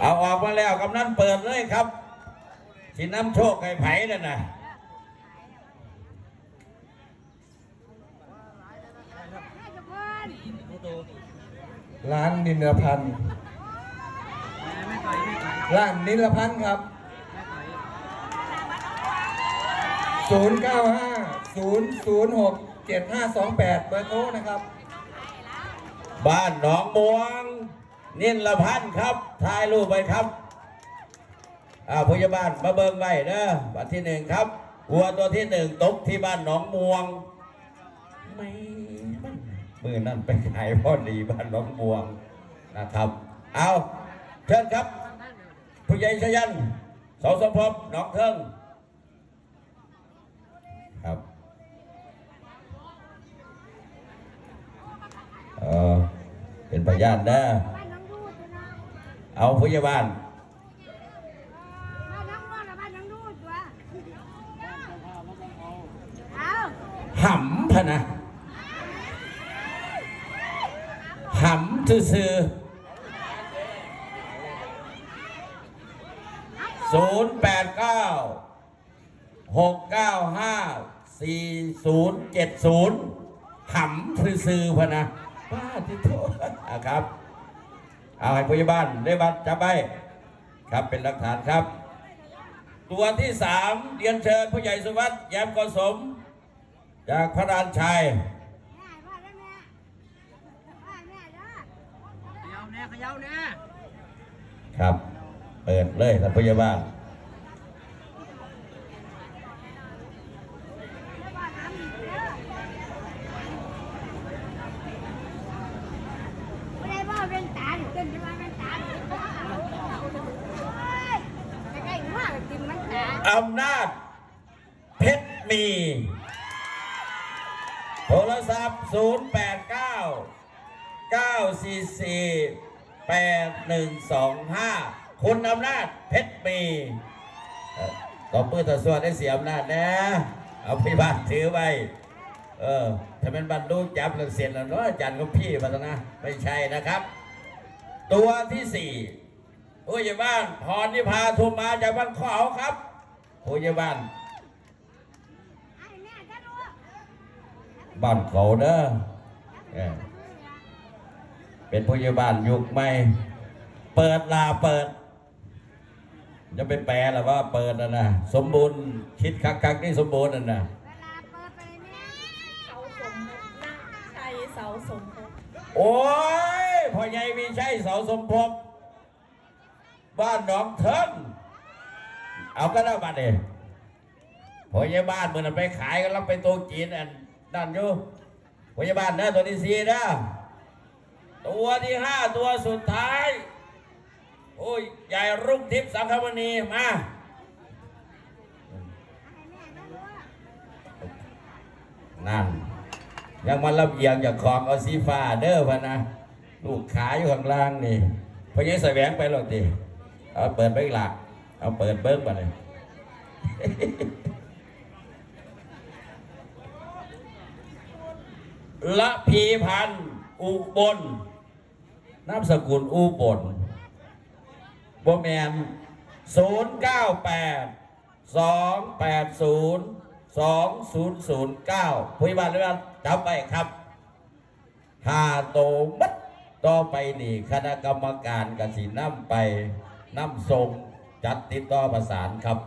เอาออกมาแล้วกำนันเปิดเลยครับสิน้ำโชคไก่ไผ่นั่นนะร้านนินรพันธ์ร้านนินรพันธ์ครับ 0950067528 เบอร์โทรนะครับ บ้านหนองม่วง นินละพันธ์ครับถ่ายรูปไปครับอ่าพยาบาลมาเบิ่งไว้นะบัตรที่หนึ่งครับวัวตัวที่หนึ่งตกที่บ้านหนองม่วงไม่มือนั่นไปขายพอดีบ้านหนองม่วงนะครับ เอาเชิญครับ ผู้ใหญ่ชยันเสสมภพหนองเทิงครับเออเป็นพยานนะบ้านอะ เอาพยาบาลหำพะนะหำซื่อศูนย์แปดเก้าหกเก้าห้าสี่ศูนย์เจ็ดศูนย์หำซื่อพะนะป้าที่โทษครับ เอาให้พยาบาลได้บัตรจับไปครับเป็นหลักฐานครับ ตัวที่สามเรียนเชิญผู้ใหญ่สุวัสดิ์แย้มกสม จากพระรานชัยแม่พ่อได้แม่พ่อแม่เด้อเขย่าแน่เขย่าแน่ครับ เปิดเลยท่านพยาบาล แล้วบ้านน้ำอีกเด้อไม่ได้ว่าเป็นตาหรือเป็นจะมาเป็นตาหรือเฮ้ยจะใกล้หัวก็กินมันตา อำนาจ เพชรมี โทรศัพท์ 0 8 9 9 4 4 8 1 2 5 คุณอำนาจ เพชรมีเอ่อตบมือต่อสวดให้เสียอำนาจนะ เอาพี่บ้านถือไว้ เออ ถ้าเป็นบรรลุจับแล้วเสร็จแล้วเนาะอาจารย์ก็พี่มาแล้วนะ ไม่ใช่นะครับ ตัวที่สี่ผู้ใหญ่บ้านพรนิพาทุมมาจากบ้านขาครับ ผู้ใหญ่บ้านไอ้แม่จะดูบ้านเขาเด้อเออเป็นผู้ใหญ่บ้านยุคใหม่ เปิดลาเปิด จะไปแปลหรือว่าเปิดนะนะสมบูรณ์คิดคักคักๆนี่สมบูรณ์นะนะเวลาเปิดไปแม่เสาสมมุตินาชัยเสาสมภพโอ้ยพ่อใหญ่มีใช่เสาสมภพบ้านหนองเทิง เอาก็ได้บัตรเองพ่อใหญ่บ้านเมื่อนั้นไปขายก็รับไปตัวจีนอันนั่นอยู่พ่อใหญ่บ้านนะตัวที่สี่นะตัวที่ห้าตัวสุดท้ายโอ้ยใหญ่รุ่งทิพย์สังคมณีมานั่นยังมารับเอียงจากของเอาสีฟ้าเด้อพะนะลูกขาอยู่ข้างล่างนี่พอยังใส่แหวนไปหรอกดิเอาเปิดไปหลัก เอาเปิดเบิ้งมาเลยละพีพันอุบลนามสกุลอุบลบ่แมนศูนย์เก้าแปดสองแปดศูนย์สองศูนย์ศูนย์เก้าผู้ใหญ่บ้านเลยว่าจำไปครับหาโตมัดต่อไปนี่คณะกรรมการกสิน้ำไปน้ำส่ง จัดติดต่อประสานครับ